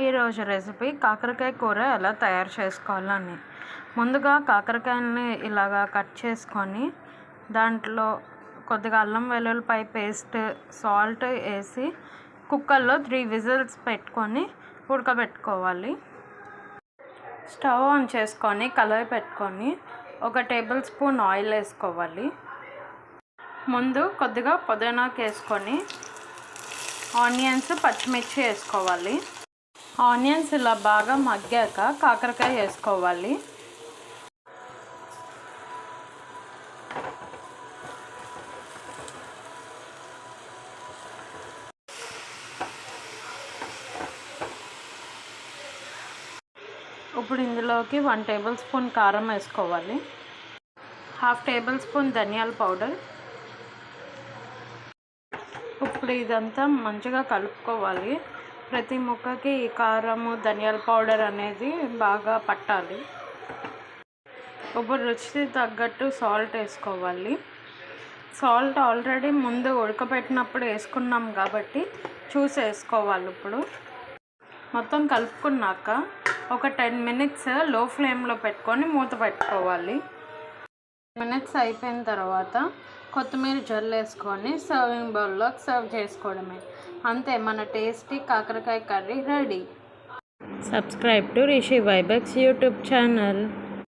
ఈరోజు రెసిపీ కాకరకాయ కూర ఎలా తయారు చేసుకోవాలని. ముందుగా కాకరకాయలని ఇలాగా కట్ చేసుకొని దాంట్లో కొద్దిగా అల్లం వెల్లుల్లిపాయ పేస్ట్ సాల్ట్ వేసి కుక్కర్లో త్రీ విజిల్స్ పెట్టుకొని ఉడకబెట్టుకోవాలి. స్టవ్ ఆన్ చేసుకొని కలయి పెట్టుకొని ఒక టేబుల్ స్పూన్ ఆయిల్ వేసుకోవాలి. ముందు కొద్దిగా పుదీనాకు వేసుకొని ఆనియన్స్ పచ్చిమిర్చి వేసుకోవాలి. ఆనియన్స్ ఇలా బాగా మగ్గాక కాకరకాయ వేసుకోవాలి. ఇప్పుడు ఇందులోకి వన్ టేబుల్ స్పూన్ కారం వేసుకోవాలి. హాఫ్ టేబుల్ స్పూన్ ధనియాల పౌడర్. ఇప్పుడు ఇదంతా మంచిగా కలుపుకోవాలి. ప్రతి ముక్కకి ఈ కారము ధనియాల పౌడర్ అనేది బాగా పట్టాలి. ఇప్పుడు రుచికి తగ్గట్టు సాల్ట్ వేసుకోవాలి. సాల్ట్ ఆల్రెడీ ముందు ఉడకబెట్టినప్పుడు వేసుకున్నాం కాబట్టి చూసి వేసుకోవాలి ఇప్పుడు. మొత్తం కలుపుకున్నాక ఒక టెన్ మినిట్స్లో ఫ్లేమ్లో పెట్టుకొని మూత పెట్టుకోవాలి. మినిట్స్ అయిపోయిన తర్వాత కొత్తిమీర జల్లేసుకొని సర్వింగ్ బౌల్లోకి సర్వ్ చేసుకోవడమే. అంతే మన టేస్టీ కాకరకాయ curry ready subscribe to Rishi Vibex YouTube channel